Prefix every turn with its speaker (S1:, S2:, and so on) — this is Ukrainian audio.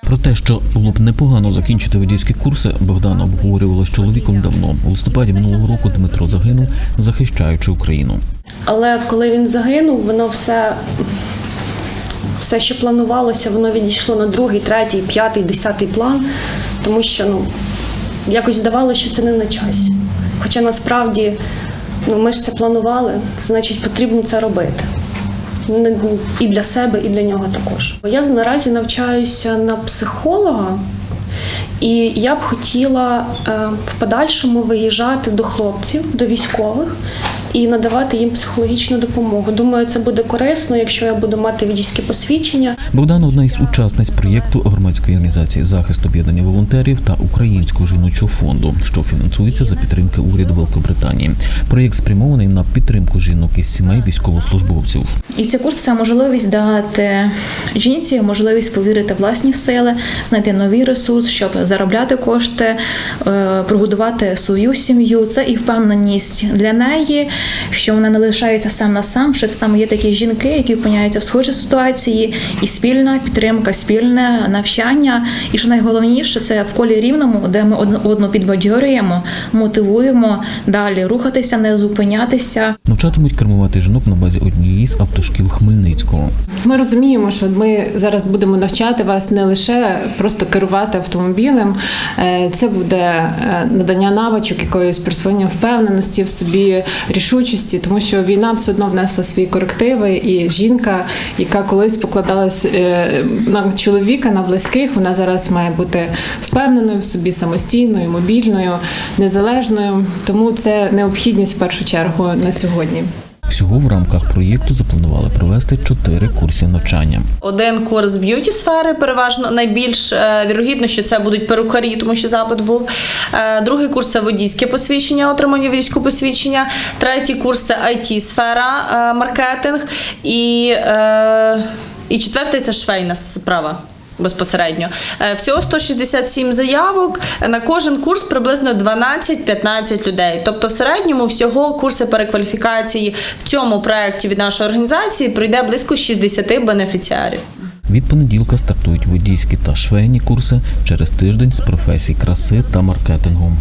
S1: Про те, що було б непогано закінчити водійські курси, Богдана обговорювала з чоловіком давно. У листопаді минулого року Дмитро загинув, захищаючи Україну.
S2: Але коли він загинув, воно все, все, що планувалося, воно відійшло на другий, третій, п'ятий, десятий план, тому що ну, якось здавалося, що це не на часі. Хоча насправді ну, ми ж це планували, значить потрібно це робити. І для себе, і для нього також. Я наразі навчаюся на психолога, і я б хотіла е, в подальшому виїжджати до хлопців, до військових і надавати їм психологічну допомогу. Думаю, це буде корисно, якщо я буду мати водійське посвідчення.
S1: Богдана одна із учасниць проєкту громадської організації захист об'єднання волонтерів та Українського жіночого фонду, що фінансується за підтримки уряду Великобританії. Проєкт спрямований на підтримку жінок із сімей військовослужбовців.
S3: І цей курс це можливість дати жінці можливість повірити власні сили, знайти новий ресурс, щоб заробляти кошти, е, прогодувати свою сім'ю. Це і впевненість для неї, що вона не лишається сам на сам, що саме є такі жінки, які опиняються в схожій ситуації, і спільна підтримка, спільне навчання. І що найголовніше, це в колі рівному, де ми одну одну підбадьорюємо, мотивуємо далі рухатися, не зупинятися.
S1: Навчатимуть кермувати жінок на базі однієї з автошкіл Хмельницького.
S4: Ми розуміємо, що ми зараз будемо навчати вас не лише просто керувати автомобілем, Е, це буде е, надання навичок, якоїсь присвоєння впевненості в собі, рішучості, тому що війна все одно внесла свої корективи, і жінка, яка колись покладалась е, на чоловіка, на близьких, вона зараз має бути впевненою в собі, самостійною, мобільною, незалежною. Тому це необхідність в першу чергу на сьогодні.
S1: Всього в рамках проєкту запланували провести чотири курси навчання.
S5: Один курс б'юті сфери, переважно найбільш е, вірогідно, що це будуть перукарі, тому що запит був. Е, Другий курс це водійське посвідчення, отримання водійського посвідчення. Третій курс це it сфера, е, маркетинг. І, і четвертий це швейна справа. Безпосередньо Е, всього 167 заявок. На кожен курс приблизно 12-15 людей. Тобто, в середньому всього курси перекваліфікації в цьому проєкті від нашої організації пройде близько 60 бенефіціарів.
S1: Від понеділка стартують водійські та швейні курси через тиждень з професій краси та маркетингу.